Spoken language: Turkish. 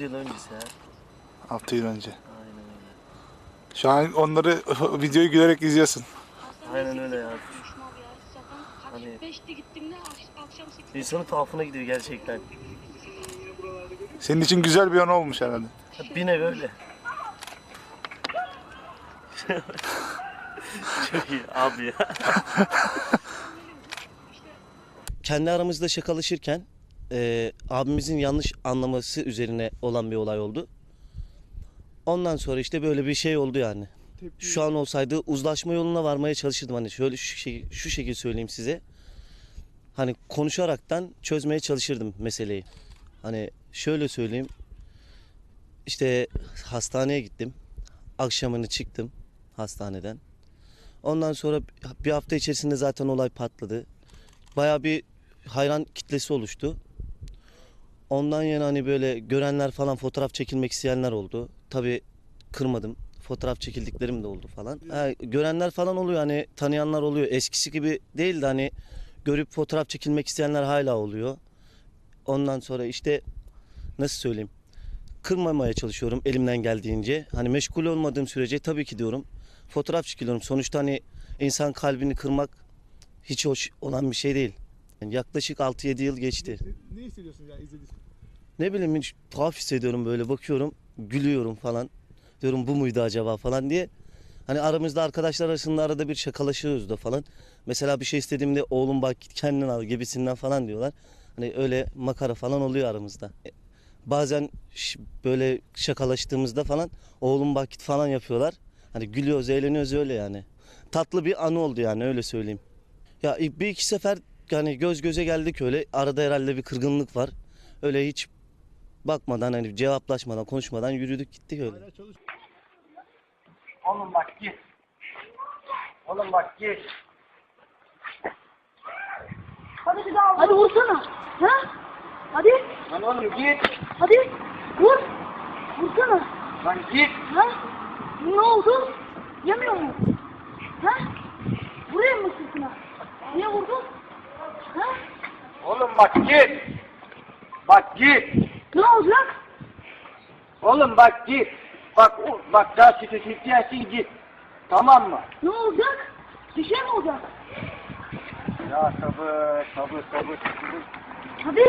6 yıl öncesi ha. 6 yıl önce. Aynen öyle. Şu an onları videoyu gülerek izliyorsun. Aynen öyle ya. Hani- beşte gittiğimde akşam. İnsanın tuhafına gidiyor gerçekten. Senin için güzel bir an olmuş herhalde. Bir nevi öyle. Çok iyi abi ya. kendi aramızda şakalaşırken e, abimizin yanlış anlaması üzerine olan bir olay oldu. Ondan sonra işte böyle bir şey oldu yani. Şu an olsaydı uzlaşma yoluna varmaya çalışırdım. Hani şöyle şu, şey, şu şekilde söyleyeyim size. Hani konuşaraktan çözmeye çalışırdım meseleyi. Hani şöyle söyleyeyim. İşte hastaneye gittim. Akşamını çıktım hastaneden. Ondan sonra bir hafta içerisinde zaten olay patladı. Bayağı bir hayran kitlesi oluştu. Ondan yana hani böyle görenler falan fotoğraf çekilmek isteyenler oldu. Tabii kırmadım. Fotoğraf çekildiklerim de oldu falan. Ha, görenler falan oluyor hani tanıyanlar oluyor. Eskisi gibi değil de hani görüp fotoğraf çekilmek isteyenler hala oluyor. Ondan sonra işte nasıl söyleyeyim? Kırmamaya çalışıyorum elimden geldiğince. Hani meşgul olmadığım sürece tabii ki diyorum. Fotoğraf çekiliyorum. Sonuçta hani insan kalbini kırmak hiç hoş olan bir şey değil. Yani yaklaşık 6-7 yıl geçti. Ne hissediyorsun ya izlediğin? Ne bileyim hiç tuhaf hissediyorum böyle bakıyorum gülüyorum falan. Diyorum bu muydu acaba falan diye. Hani aramızda arkadaşlar arasında arada bir şakalaşıyoruz da falan. Mesela bir şey istediğimde oğlum bak git kendin al gibisinden falan diyorlar. Hani öyle makara falan oluyor aramızda. E, Bazen ş- böyle şakalaştığımızda falan oğlum bak git falan yapıyorlar. Hani gülüyoruz eğleniyoruz öyle yani. Tatlı bir anı oldu yani öyle söyleyeyim. Ya bir iki sefer yani göz göze geldik öyle. Arada herhalde bir kırgınlık var. Öyle hiç bakmadan hani cevaplaşmadan konuşmadan yürüdük gittik öyle. Oğlum bak git. Oğlum bak git. Hadi bir daha Hadi vursana. Ha? Hadi. Lan oğlum git. Hadi. Vur. Vursana. Lan git. Ha? Ne oldu? Yemiyor mu? Ha? Vurayım mı sırtına? Niye vurdun? Oğlum bak git. Bak git. Ne olacak? Oğlum bak git. Bak bak daha sütü sütüyensin git. Tamam mı? Ne olacak? Bir şey mi olacak? Ya sabır sabır sabır sabır. Hadi.